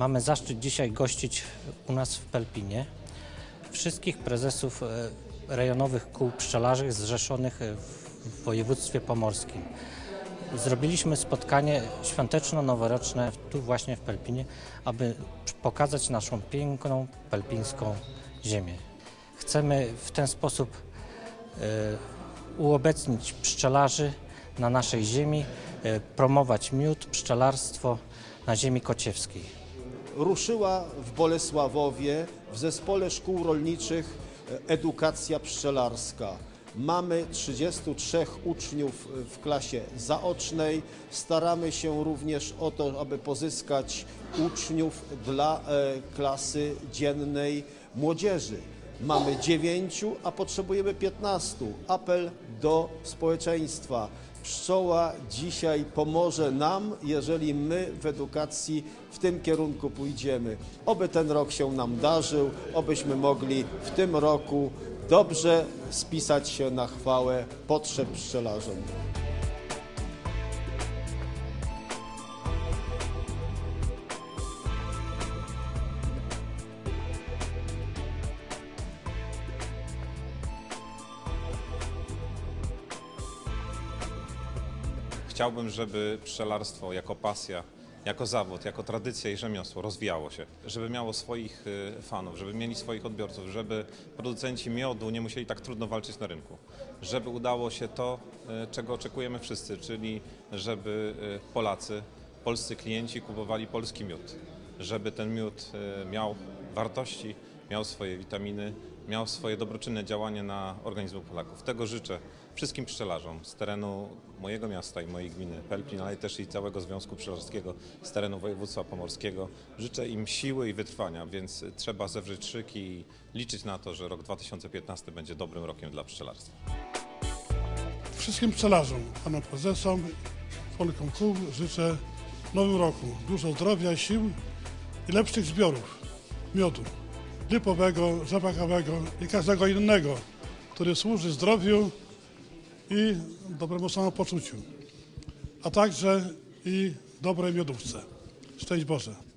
Mamy zaszczyt dzisiaj gościć u nas w Pelpinie wszystkich prezesów e, rejonowych kół pszczelarzy zrzeszonych e, w województwie pomorskim. Zrobiliśmy spotkanie świąteczno-noworoczne tu właśnie w Pelpinie, aby pokazać naszą piękną pelpińską ziemię. Chcemy w ten sposób e, uobecnić pszczelarzy na naszej ziemi, promować miód, pszczelarstwo na ziemi kociewskiej. Ruszyła w Bolesławowie w zespole szkół rolniczych e, edukacja pszczelarska. Mamy 33 uczniów w klasie zaocznej. Staramy się również o to, aby pozyskać uczniów dla e, klasy dziennej młodzieży. Mamy dziewięciu, a potrzebujemy 15. Apel do społeczeństwa. Pszczoła dzisiaj pomoże nam, jeżeli my w edukacji w tym kierunku pójdziemy. Oby ten rok się nam darzył, obyśmy mogli w tym roku dobrze spisać się na chwałę potrzeb pszczelarzom. Chciałbym, żeby pszczelarstwo jako pasja, jako zawód, jako tradycja i rzemiosło rozwijało się, żeby miało swoich y, fanów, żeby mieli swoich odbiorców, żeby producenci miodu nie musieli tak trudno walczyć na rynku, żeby udało się to, y, czego oczekujemy wszyscy, czyli żeby y, Polacy, polscy klienci kupowali polski miód, żeby ten miód miał wartości, miał swoje witaminy, miał swoje dobroczynne działanie na organizm Polaków. Tego życzę wszystkim pszczelarzom z terenu mojego miasta i mojej gminy Pelplin, ale też i całego Związku Pszczelarskiego z terenu województwa pomorskiego. Życzę im siły i wytrwania, więc trzeba zewrzeć szyki i liczyć na to, że rok 2015 będzie dobrym rokiem dla pszczelarstwa. Wszystkim pszczelarzom, panom prezesom, członkom kół życzę w nowym roku dużo zdrowia, sił i lepszych zbiorów miodu lipowego, rzepakowego i każdego innego, który służy zdrowiu i dobremu samopoczuciu, a także i dobrej miodówce. Szczęść Boże.